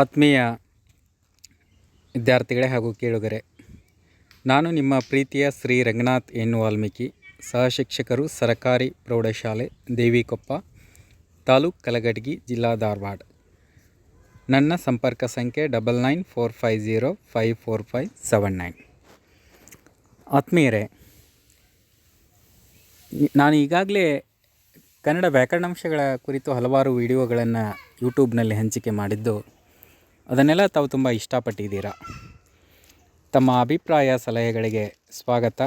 ಆತ್ಮೀಯ ವಿದ್ಯಾರ್ಥಿಗಳೇ ಹಾಗೂ ಕೇಳುಗರೆ, ನಾನು ನಿಮ್ಮ ಪ್ರೀತಿಯ ಶ್ರೀ ರಂಗನಾಥ್ ಎನ್ ವಾಲ್ಮೀಕಿ, ಸಹಶಿಕ್ಷಕರು ಸರಕಾರಿ ಪ್ರೌಢಶಾಲೆ, ದೇವಿಕೊಪ್ಪ, ತಾಲೂಕು ಕಲಗಡ್ಗಿ ಜಿಲ್ಲಾ ಧಾರವಾಡ. ನನ್ನ ಸಂಪರ್ಕ ಸಂಖ್ಯೆ double nine four five zero five four five seven nine. ಆತ್ಮೀಯರೇ, ನಾನು ಈಗಾಗಲೇ ಕನ್ನಡ ವ್ಯಾಕರಣಾಂಶಗಳ ಕುರಿತು ಹಲವಾರು ವಿಡಿಯೋಗಳನ್ನು ಯೂಟ್ಯೂಬ್ನಲ್ಲಿ ಹಂಚಿಕೆ ಮಾಡಿದ್ದು ಅದನ್ನೆಲ್ಲ ತಾವು ತುಂಬ ಇಷ್ಟಪಟ್ಟಿದ್ದೀರಾ? ತಮ್ಮ ಅಭಿಪ್ರಾಯ ಸಲಹೆಗಳಿಗೆ ಸ್ವಾಗತ.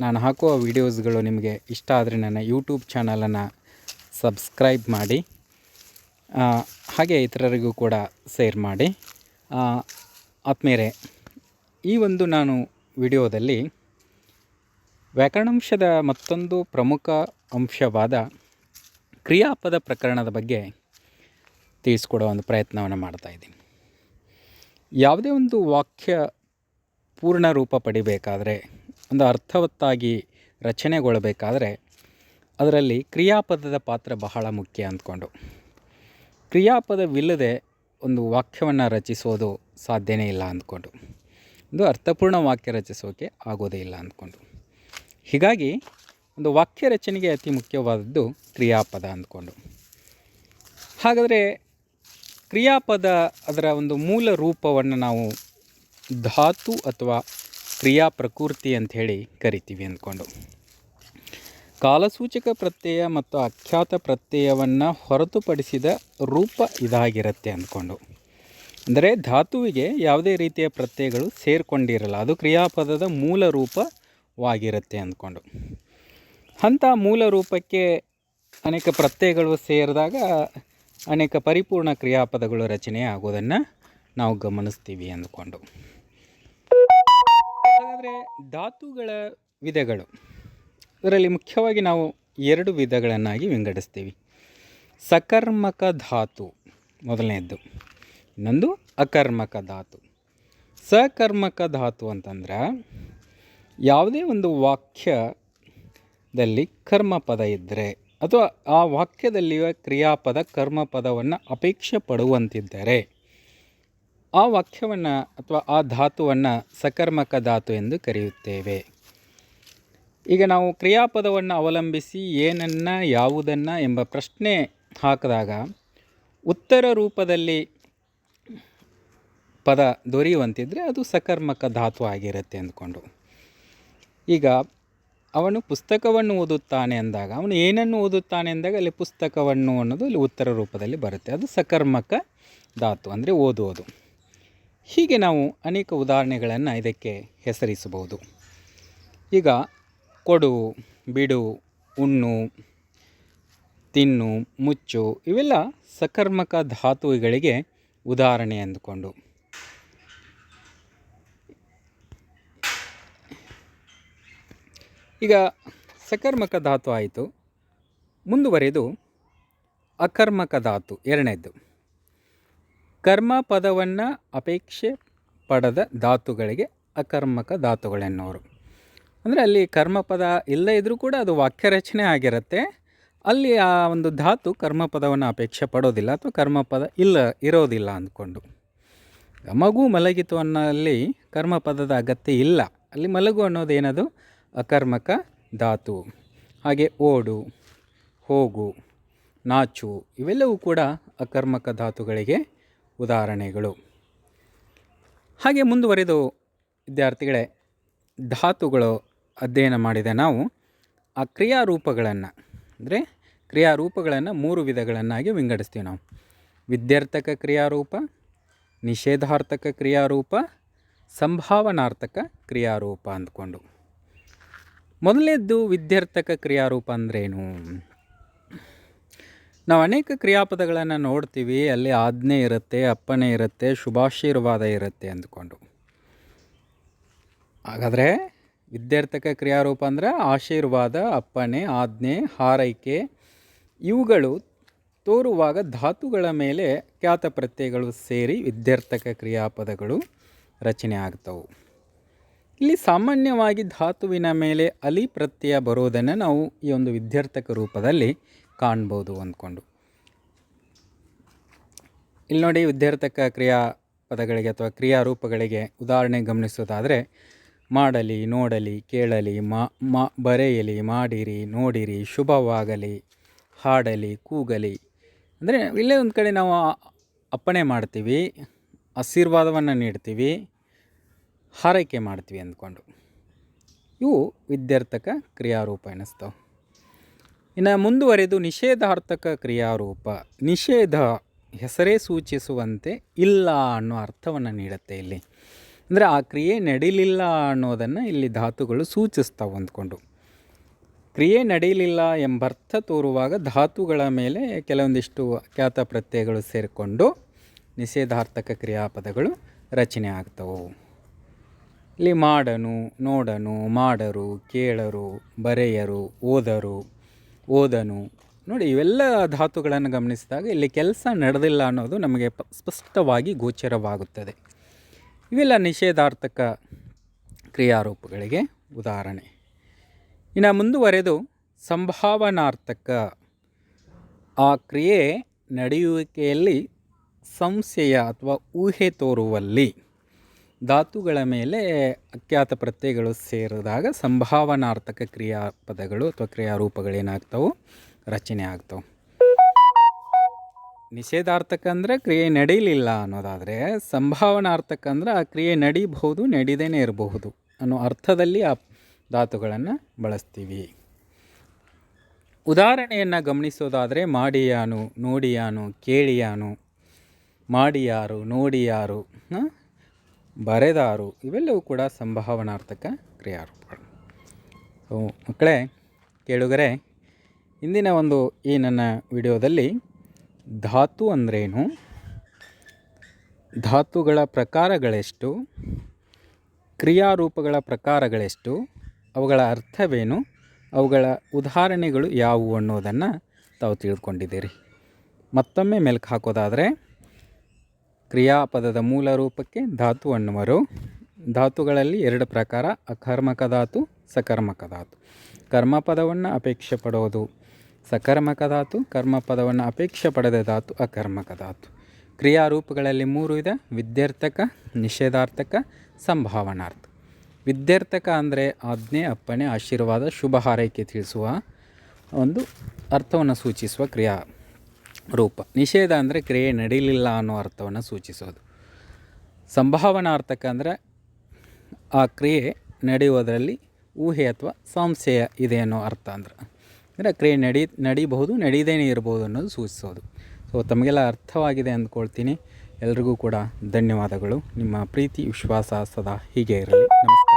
ನಾನು ಹಾಕುವ ವಿಡಿಯೋಸ್ಗಳು ನಿಮಗೆ ಇಷ್ಟ ಆದರೆ ನನ್ನ ಯೂಟ್ಯೂಬ್ ಚಾನಲನ್ನು ಸಬ್ಸ್ಕ್ರೈಬ್ ಮಾಡಿ ಹಾಗೆ ಇತರರಿಗೂ ಕೂಡ ಶೇರ್ ಮಾಡಿ. ಆತ್ಮೇರೆ ಈ ಒಂದು ನಾನು ವಿಡಿಯೋದಲ್ಲಿ ವ್ಯಾಕರಣಾಂಶದ ಮತ್ತೊಂದು ಪ್ರಮುಖ ಅಂಶವಾದ ಕ್ರಿಯಾಪದ ಪ್ರಕರಣದ ಬಗ್ಗೆ ತಿಳಿಸ್ಕೊಡೋ ಒಂದು ಪ್ರಯತ್ನವನ್ನು ಮಾಡ್ತಾ ಇದ್ದೀನಿ. ಯಾವುದೇ ಒಂದು ವಾಕ್ಯ ಪೂರ್ಣ ರೂಪ ಪಡಿಬೇಕಾದರೆ, ಒಂದು ಅರ್ಥವತ್ತಾಗಿ ರಚನೆಗೊಳ್ಳಬೇಕಾದ್ರೆ ಅದರಲ್ಲಿ ಕ್ರಿಯಾಪದದ ಪಾತ್ರ ಬಹಳ ಮುಖ್ಯ ಅಂದ್ಕೊಂಡು. ಕ್ರಿಯಾಪದವಿಲ್ಲದೆ ಒಂದು ವಾಕ್ಯವನ್ನು ರಚಿಸೋದು ಸಾಧ್ಯನೇ ಇಲ್ಲ ಅಂದ್ಕೊಂಡು. ಒಂದು ಅರ್ಥಪೂರ್ಣ ವಾಕ್ಯ ರಚಿಸೋಕೆ ಆಗೋದೇ ಇಲ್ಲ ಅಂದ್ಕೊಂಡು. ಹೀಗಾಗಿ, ಒಂದು ವಾಕ್ಯ ರಚನೆಗೆ ಅತಿ ಮುಖ್ಯವಾದದ್ದು ಕ್ರಿಯಾಪದ ಅಂದ್ಕೊಂಡು. ಹಾಗಾದರೆ ಕ್ರಿಯಾಪದ ಅದರ ಒಂದು ಮೂಲ ರೂಪವನ್ನು ನಾವು ಧಾತು ಅಥವಾ ಕ್ರಿಯಾ ಪ್ರಕೃತಿ ಅಂತ ಹೇಳಿ ಕರಿತೀವಿ ಅಂದ್ಕೊಂಡು. ಕಾಲಸೂಚಕ ಪ್ರತ್ಯಯ ಮತ್ತು ಅಖ್ಯಾತ ಪ್ರತ್ಯಯವನ್ನು ಹೊರತುಪಡಿಸಿದ ರೂಪ ಇದಾಗಿರುತ್ತೆ ಅಂದ್ಕೊಂಡು. ಅಂದರೆ ಧಾತುವಿಗೆ ಯಾವುದೇ ರೀತಿಯ ಪ್ರತ್ಯಯಗಳು ಸೇರಿಕೊಂಡಿರಲ್ಲ, ಅದು ಕ್ರಿಯಾಪದದ ಮೂಲ ರೂಪವಾಗಿರುತ್ತೆ ಅಂದ್ಕೊಂಡು. ಅಂಥ ಮೂಲ ರೂಪಕ್ಕೆ ಅನೇಕ ಪ್ರತ್ಯಯಗಳು ಸೇರಿದಾಗ ಅನೇಕ ಪರಿಪೂರ್ಣ ಕ್ರಿಯಾಪದಗಳು ರಚನೆ ಆಗೋದನ್ನು ನಾವು ಗಮನಿಸ್ತೀವಿ ಅಂದ್ಕೊಂಡು. ಹಾಗಾದರೆ ಧಾತುಗಳ ವಿಧಗಳು. ಅದರಲ್ಲಿ ಮುಖ್ಯವಾಗಿ ನಾವು ಎರಡು ವಿಧಗಳನ್ನಾಗಿ ವಿಂಗಡಿಸ್ತೀವಿ. ಸಕರ್ಮಕ ಧಾತು ಮೊದಲನೆಯದ್ದು ಇನ್ನೊಂದು ಅಕರ್ಮಕ ಧಾತು. ಸಕರ್ಮಕ ಧಾತು ಅಂತಂದ್ರೆ ಯಾವುದೇ ಒಂದು ವಾಕ್ಯದಲ್ಲಿ ಕರ್ಮಪದ ಇದ್ದರೆ ಅಥವಾ ಆ ವಾಕ್ಯದಲ್ಲಿಯ ಕ್ರಿಯಾಪದ ಕರ್ಮಪದವನ್ನು ಅಪೇಕ್ಷೆ ಪಡುವಂತಿದ್ದರೆ ಆ ವಾಕ್ಯವನ್ನು ಅಥವಾ ಆ ಧಾತುವನ್ನು ಸಕರ್ಮಕ ಧಾತು ಎಂದು ಕರೆಯುತ್ತೇವೆ. ಈಗ ನಾವು ಕ್ರಿಯಾಪದವನ್ನು ಅವಲಂಬಿಸಿ ಏನನ್ನು, ಯಾವುದನ್ನು ಎಂಬ ಪ್ರಶ್ನೆ ಹಾಕಿದಾಗ ಉತ್ತರ ರೂಪದಲ್ಲಿ ಪದ ದೊರೆಯುವಂತಿದ್ದರೆ ಅದು ಸಕರ್ಮಕ ಧಾತು ಆಗಿರುತ್ತೆ ಅಂದ್ಕೊಂಡು. ಈಗ ಅವನು ಪುಸ್ತಕವನ್ನು ಓದುತ್ತಾನೆ ಅಂದಾಗ, ಅವನು ಏನನ್ನು ಓದುತ್ತಾನೆ ಅಂದಾಗ ಅಲ್ಲಿ ಪುಸ್ತಕವನ್ನು ಅನ್ನೋದು ಅಲ್ಲಿ ಉತ್ತರ ರೂಪದಲ್ಲಿ ಬರುತ್ತೆ. ಅದು ಸಕರ್ಮಕ ಧಾತು, ಅಂದರೆ ಓದುವುದು. ಹೀಗೆ ನಾವು ಅನೇಕ ಉದಾಹರಣೆಗಳನ್ನು ಇದಕ್ಕೆ ಹೆಸರಿಸಬಹುದು. ಈಗ ಕೊಡು, ಬಿಡು, ಉಣ್ಣು, ತಿನ್ನು, ಮುಚ್ಚು, ಇವೆಲ್ಲ ಸಕರ್ಮಕ ಧಾತುಗಳಿಗೆ ಉದಾಹರಣೆ ಅಂದುಕೊಂಡು. ಈಗ ಸಕರ್ಮಕ ಧಾತು ಆಯಿತು. ಮುಂದುವರೆದು ಅಕರ್ಮಕ ಧಾತು ಎರಡನೇದು ಕರ್ಮ ಪದವನ್ನು ಅಪೇಕ್ಷೆ ಪಡೆದ ಧಾತುಗಳಿಗೆ ಅಕರ್ಮಕ ಧಾತುಗಳೆನ್ನೋರು. ಅಂದರೆ ಅಲ್ಲಿ ಕರ್ಮಪದ ಇಲ್ಲದೇ ಇದ್ದರೂ ಕೂಡ ಅದು ವಾಕ್ಯರಚನೆ ಆಗಿರುತ್ತೆ. ಅಲ್ಲಿ ಆ ಒಂದು ಧಾತು ಕರ್ಮಪದವನ್ನು ಅಪೇಕ್ಷೆ ಪಡೋದಿಲ್ಲ ಅಥವಾ ಕರ್ಮಪದ ಇಲ್ಲ, ಇರೋದಿಲ್ಲ ಅಂದ್ಕೊಂಡು. ಮಗು ಮಲಗಿತು ಅನ್ನೋಲ್ಲಿ ಕರ್ಮಪದದ ಅಗತ್ಯ ಇಲ್ಲ. ಅಲ್ಲಿ ಮಲಗು ಅನ್ನೋದು ಏನದು ಅಕರ್ಮಕ ಧಾತು. ಹಾಗೆ ಓಡು, ಹೋಗು, ನಾಚು ಇವೆಲ್ಲವೂ ಕೂಡ ಅಕರ್ಮಕ ಧಾತುಗಳಿಗೆ ಉದಾಹರಣೆಗಳು. ಹಾಗೆ ಮುಂದುವರೆದು ವಿದ್ಯಾರ್ಥಿಗಳೇ, ಧಾತುಗಳು ಅಧ್ಯಯನ ಮಾಡಿದ ನಾವು ಆ ಕ್ರಿಯಾರೂಪಗಳನ್ನು, ಅಂದರೆ ಕ್ರಿಯಾರೂಪಗಳನ್ನು ಮೂರು ವಿಧಗಳನ್ನಾಗಿ ವಿಂಗಡಿಸ್ತೀವಿ ನಾವು. ವಿದ್ಯಾರ್ಥಕ ಕ್ರಿಯಾರೂಪ, ನಿಷೇಧಾರ್ಥಕ ಕ್ರಿಯಾರೂಪ, ಸಂಭಾವನಾರ್ಥಕ ಕ್ರಿಯಾರೂಪ ಅಂದ್ಕೊಂಡು. ಮೊದಲನೇದ್ದು ವಿದ್ಯಾರ್ಥಕ ಕ್ರಿಯಾರೂಪ ಅಂದ್ರೇನು? ನಾವು ಅನೇಕ ಕ್ರಿಯಾಪದಗಳನ್ನು ನೋಡ್ತೀವಿ, ಅಲ್ಲಿ ಆಜ್ಞೆ ಇರುತ್ತೆ, ಅಪ್ಪಣೆ ಇರುತ್ತೆ, ಶುಭಾಶೀರ್ವಾದ ಇರುತ್ತೆ ಅಂದ್ಕೊಂಡು. ಹಾಗಾದರೆ ವಿದ್ಯಾರ್ಥಕ ಕ್ರಿಯಾರೂಪ ಅಂದರೆ ಆಶೀರ್ವಾದ, ಅಪ್ಪಣೆ, ಆಜ್ಞೆ, ಹಾರೈಕೆ, ಇವುಗಳು ತೋರುವಾಗ ಧಾತುಗಳ ಮೇಲೆ ಖ್ಯಾತ ಪ್ರತ್ಯಯಗಳು ಸೇರಿ ವಿದ್ಯಾರ್ಥಕ ಕ್ರಿಯಾಪದಗಳು ರಚನೆ ಆಗ್ತವೆ. ಇಲ್ಲಿ ಸಾಮಾನ್ಯವಾಗಿ ಧಾತುವಿನ ಮೇಲೆ ಅಲಿ ಪ್ರತ್ಯಯ ಬರೋದನ್ನು ನಾವು ಈ ಒಂದು ವಿದ್ಯಾರ್ಥಕ ರೂಪದಲ್ಲಿ ಕಾಣ್ಬೋದು ಅಂದ್ಕೊಂಡು. ಇಲ್ಲಿ ನೋಡಿ ವಿದ್ಯಾರ್ಥಕ ಕ್ರಿಯಾ ಪದಗಳಿಗೆ ಅಥವಾ ಕ್ರಿಯಾರೂಪಗಳಿಗೆ ಉದಾಹರಣೆ ಗಮನಿಸೋದಾದರೆ ಮಾಡಲಿ, ನೋಡಲಿ, ಕೇಳಲಿ, ಮಾ ಮಾ, ಬರೆಯಲಿ, ಮಾಡಿರಿ, ನೋಡಿರಿ, ಶುಭವಾಗಲಿ, ಹಾಡಲಿ, ಕೂಗಲಿ. ಅಂದರೆ ಇಲ್ಲೇ ಒಂದು ಕಡೆ ನಾವು ಅಪ್ಪಣೆ ಮಾಡ್ತೀವಿ, ಆಶೀರ್ವಾದವನ್ನು ನೀಡ್ತೀವಿ. ಹಾರೈಕೆ ಮಾಡ್ತೀವಿ ಅಂದ್ಕೊಂಡು. ಇವು ವಿದ್ಯಾರ್ಥಕ ಕ್ರಿಯಾರೂಪ ಎನಿಸ್ತಾವೆ. ಇನ್ನು ಮುಂದುವರೆದು ನಿಷೇಧಾರ್ಥಕ ಕ್ರಿಯಾರೂಪ. ನಿಷೇಧ ಹೆಸರೇ ಸೂಚಿಸುವಂತೆ ಇಲ್ಲ ಅನ್ನೋ ಅರ್ಥವನ್ನು ನೀಡುತ್ತೆ ಇಲ್ಲಿ. ಅಂದರೆ ಆ ಕ್ರಿಯೆ ನಡೀಲಿಲ್ಲ ಅನ್ನೋದನ್ನು ಇಲ್ಲಿ ಧಾತುಗಳು ಸೂಚಿಸ್ತಾವೆ ಅಂದ್ಕೊಂಡು. ಕ್ರಿಯೆ ನಡೀಲಿಲ್ಲ ಎಂಬರ್ಥ ತೋರುವಾಗ ಧಾತುಗಳ ಮೇಲೆ ಕೆಲವೊಂದಿಷ್ಟು ಖ್ಯಾತ ಪ್ರತ್ಯಯಗಳು ಸೇರಿಕೊಂಡು ನಿಷೇಧಾರ್ಥಕ ಕ್ರಿಯಾಪದಗಳು ರಚನೆ ಆಗ್ತವೆ. ಇಲ್ಲಿ ಮಾಡನು, ನೋಡನು, ಮಾಡರು, ಕೇಳರು, ಬರೆಯರು, ಓದರು, ಓದನು. ನೋಡಿ, ಇವೆಲ್ಲ ಧಾತುಗಳನ್ನು ಗಮನಿಸಿದಾಗ ಇಲ್ಲಿ ಕೆಲಸ ನಡೆದಿಲ್ಲ ಅನ್ನೋದು ನಮಗೆ ಸ್ಪಷ್ಟವಾಗಿ ಗೋಚರವಾಗುತ್ತದೆ. ಇವೆಲ್ಲ ನಿಷೇಧಾರ್ಥಕ ಕ್ರಿಯಾರೂಪಗಳಿಗೆ ಉದಾಹರಣೆ. ಇನ್ನು ಮುಂದುವರೆದು ಸಂಭಾವನಾರ್ಥಕ ಆ ಕ್ರಿಯೆ ನಡೆಯುವಿಕೆಯಲ್ಲಿ ಸಂಶಯ ಅಥವಾ ಊಹೆ ತೋರುವಲ್ಲಿ ಧಾತುಗಳ ಮೇಲೆ ಅಖ್ಯಾತ ಪ್ರತ್ಯಯಗಳು ಸೇರಿದಾಗ ಸಂಭಾವನಾರ್ಥಕ ಕ್ರಿಯಾಪದಗಳು ಅಥವಾ ಕ್ರಿಯಾರೂಪಗಳೇನಾಗ್ತವೆ? ರಚನೆ ಆಗ್ತವೆ. ನಿಷೇಧಾರ್ಥಕ ಅಂದರೆ ಕ್ರಿಯೆ ನಡೀಲಿಲ್ಲ ಅನ್ನೋದಾದರೆ ಸಂಭಾವನಾರ್ಥಕ ಅಂದ್ರೆ ಆ ಕ್ರಿಯೆ ನಡೀಬಹುದು, ನಡೀದೇನೆ ಇರಬಹುದು ಅನ್ನೋ ಅರ್ಥದಲ್ಲಿ ಆ ಧಾತುಗಳನ್ನು ಬಳಸ್ತೀವಿ. ಉದಾಹರಣೆಯನ್ನು ಗಮನಿಸೋದಾದರೆ ಮಾಡಿಯಾನು, ನೋಡಿಯಾನು, ಕೇಳಿಯಾನು, ಮಾಡಿಯಾರು, ನೋಡಿಯಾರು? ಬರೆದಾರು, ಇವೆಲ್ಲವೂ ಕೂಡ ಸಂಭಾವನಾರ್ಥಕ ಕ್ರಿಯಾರೂಪಗಳು. ಸೊ, ಮಕ್ಕಳೇ, ಕೇಳುಗರೆ, ಇಂದಿನ ಒಂದು ಈ ನನ್ನ ವಿಡಿಯೋದಲ್ಲಿ ಧಾತು ಅಂದ್ರೇನು? ಧಾತುಗಳ ಪ್ರಕಾರಗಳೆಷ್ಟು? ಕ್ರಿಯಾರೂಪಗಳ ಪ್ರಕಾರಗಳೆಷ್ಟು? ಅವುಗಳ ಅರ್ಥವೇನು? ಅವುಗಳ ಉದಾಹರಣೆಗಳು ಯಾವುವು ಅನ್ನೋದನ್ನು ತಾವು ತಿಳ್ಕೊಂಡಿದ್ದೀರಿ. ಮತ್ತೊಮ್ಮೆ ಮೆಲುಕು ಹಾಕೋದಾದರೆ ಕ್ರಿಯಾಪದದ ಮೂಲ ರೂಪಕ್ಕೆ ಧಾತು ಅನ್ನುವರು. ಧಾತುಗಳಲ್ಲಿ ಎರಡು ಪ್ರಕಾರ, ಅಕರ್ಮಕ ಧಾತು, ಸಕರ್ಮಕ ಧಾತು. ಕರ್ಮಪದವನ್ನು ಅಪೇಕ್ಷೆ ಪಡೋದು. ಸಕರ್ಮಕ ಧಾತು, ಕರ್ಮಪದವನ್ನು ಅಪೇಕ್ಷೆ ಪಡೆದ ಧಾತು, ಅಕರ್ಮಕ ಧಾತು. ಕ್ರಿಯಾರೂಪಗಳಲ್ಲಿ ಮೂರು ಇದೆ, ವಿದ್ಯಾರ್ಥಕ, ನಿಷೇಧಾರ್ಥಕ, ಸಂಭಾವನಾರ್ಥ. ವಿದ್ಯಾರ್ಥಕ ಅಂದರೆ ಆಜ್ಞೆ, ಅಪ್ಪಣೆ, ಆಶೀರ್ವಾದ ಶುಭ ಹಾರೈಕೆ ತಿಳಿಸುವ ಒಂದು ಅರ್ಥವನ್ನು ಸೂಚಿಸುವ ಕ್ರಿಯಾ. ರೂಪ. ನಿಷೇಧ ಅಂದರೆ ಕ್ರಿಯೆ ನಡೀಲಿಲ್ಲ ಅನ್ನೋ ಅರ್ಥವನ್ನು ಸೂಚಿಸೋದು. ಸಂಭಾವನಾರ್ಥಕ ಅಂದರೆ ಆ ಕ್ರಿಯೆ ನಡೆಯುವುದರಲ್ಲಿ ಊಹೆ ಅಥವಾ ಸಂಶಯ ಇದೆ ಅನ್ನೋ ಅರ್ಥ ಅಂದ್ರೆ. ಅಂದರೆ ಕ್ರಿಯೆ ನಡಿ, ನಡೀಬಹುದು, ನಡೀದೇನೆ ಇರ್ಬೋದು ಅನ್ನೋದು ಸೂಚಿಸೋದು. ಸೊ ತಮಗೆಲ್ಲ ಅರ್ಥವಾಗಿದೆ ಅಂದ್ಕೊಳ್ತೀನಿ. ಎಲ್ರಿಗೂ ಕೂಡ ಧನ್ಯವಾದಗಳು. ನಿಮ್ಮ ಪ್ರೀತಿ, ವಿಶ್ವಾಸ ಸದಾ ಹೀಗೆ ಇರಲಿ. ನಮಸ್ಕಾರ.